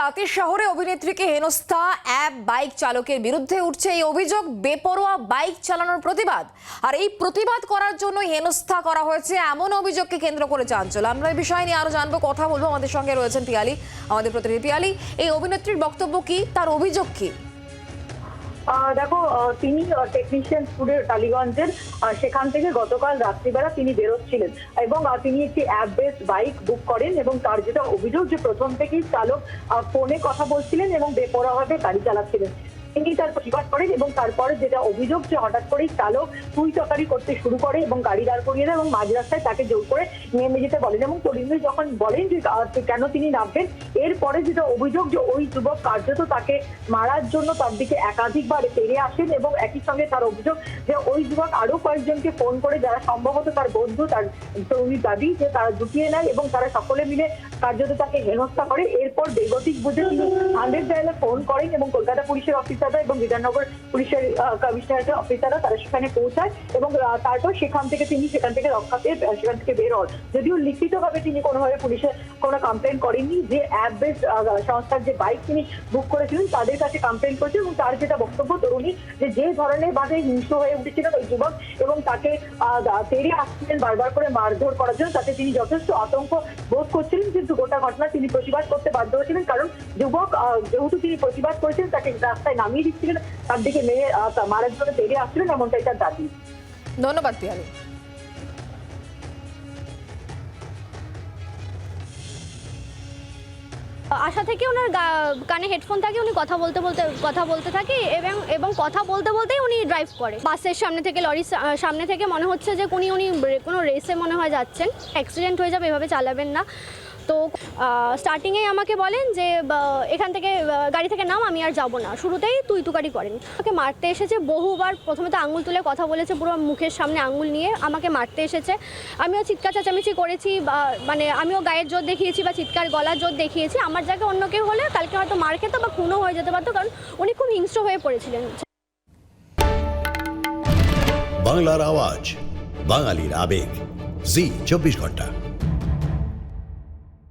রাতের শহরে অভিনেত্রীকে হেনস্থা, অ্যাপ, বাইক চালকের বিরুদ্ধে উঠছে এই অভিযোগ, বেপরোয়া বাইক চালানোর প্রতিবাদ। আর এই প্রতিবাদ করার জন্য হেনস্থা করা হয়েছে, এমন অভিযোগকে কেন্দ্র করে চাঞ্চল আমরা এই বিষয় নিয়ে আরও জানব, কথা বলব। আমাদের সঙ্গে রয়েছেন পিয়ালি, আমাদের প্রতিনিধি। পিয়ালি, এই অভিনেত্রীর বক্তব্য কি? তার অভিযোগ কি? দেখো তিনি টেকনিশিয়ান স্কুলের টালিগঞ্জের সেখান থেকে গতকাল রাত্রিবেলা তিনি বেরোচ্ছিলেন এবং তিনি একটি অ্যাপ বেস বাইক বুক করেন এবং তার যেটা অভিযোগ যে প্রথম থেকেই চালক ফোনে কথা বলছিলেন এবং বেপরোয়াভাবে গাড়ি চালাচ্ছিলেন। তিনি তার প্রতিবাদ করেন এবং তারপরে যেটা অভিযোগ যে হঠাৎ করেই চালক তুই তকারি করতে শুরু করে এবং গাড়ি দাঁড় করিয়ে দেয় এবং মাঝ রাস্তায় তাকে জোর করে নেমে যেতে বলেন। এবং তরিন্দ্র যখন বলেন যে কেন তিনি নামবেন? এরপরে যেটা অভিযোগ যে, ওই যুবক কার্যত তাকে মারার জন্য তার দিকে একাধিকবার তেড়ে আসেন এবং একই সঙ্গে তার অভিযোগ যে, ওই যুবক আরও কয়েকজনকে ফোন করে যারা সম্ভবত তার বন্ধু, তার তরুণীর দাবি যে, তারা জুটিয়ে নেয় এবং তারা সকলে মিলে কার্যত তাকে হেনস্থা করে। এরপর বেগতিক বুঝে তিনি হান্ড্রেড ডায়ালে ফোন করেন এবং কলকাতা পুলিশের অফিসাররা এবং বিধাননগর পুলিশের কমিশনারেটের অফিসাররা তারা সেখানে পৌঁছায় এবং তারপর সেখান থেকে তিনি সেখান থেকে রক্ষা পেয়ে সেখান থেকে বের হন। যদিও লিখিতভাবে তিনি কোনোভাবে পুলিশে কোনো কমপ্লেন করেননি, যে অ্যাপ বেস সংস্থার যে বাইক তিনি বুক করেছিলেন তাদের কাছে কমপ্লেন করেছে এবং তার যেটা বক্তব্য তরুণী, যে যে ধরনের ভাবে হিংস্র হয়ে উঠেছিলেন ওই যুবক এবং তাকে দা- আসছিলেন বারবার করে মারধর করার জন্য, তাতে তিনি যথেষ্ট আতঙ্ক বোধ করছিলেন, কিন্তু গোটা ঘটনা তিনি প্রতিবাদ করতে বাধ্য হয়েছিলেন কারণ যুবক যেহেতু তিনি প্রতিবাদ করেছিলেন, তাকে রাস্তায় নামিয়ে দিচ্ছিলেন তার দিকে তা- মারার জন্য তেড়ে আসছিলেন এমনটাই তার দাবি। ধন্যবাদ পিয়ালি। আশা থেকে ওনার গা- কানে হেডফোন থাকে উনি কথা বলতে বলতে কথা বলতে থাকে এবং এবং কথা বলতে বলতেই উনি ড্রাইভ করে। বাসের সামনে থেকে লরির সা- সামনে থেকে মনে হচ্ছে যে উনি উনি কোনো রেসে মনে হয় যাচ্ছেন। অ্যাক্সিডেন্ট হয়ে যাবে এভাবে চালাবেন না। তো স্টার্টিংয়েই আমাকে বলেন যে এখান থেকে গাড়ি থেকে নাম, আমি আর যাব না। শুরুতেই তুই তুকারি করেন। আমাকে মারতে এসেছে বহুবার। প্রথমে তো আঙুল তুলে কথা বলেছে, পুরো মুখের সামনে আঙুল নিয়ে আমাকে মারতে এসেছে। আমিও চিৎকার চেঁচামেচি করেছি মানে আমিও গায়ের জোর দেখিয়েছি বা চিৎকার, গলার জোর দেখিয়েছি। আমার জায়গায় অন্য কেউ হলে কালকে হয়তো মার খেতো বা খুনও হয়ে যেতে পারতো, কারণ উনি খুব হিংস্র হয়ে পড়েছিলেন। বাংলার আওয়াজ, বাঙালির আবেগ। জি, চব্বিশ ঘণ্টা।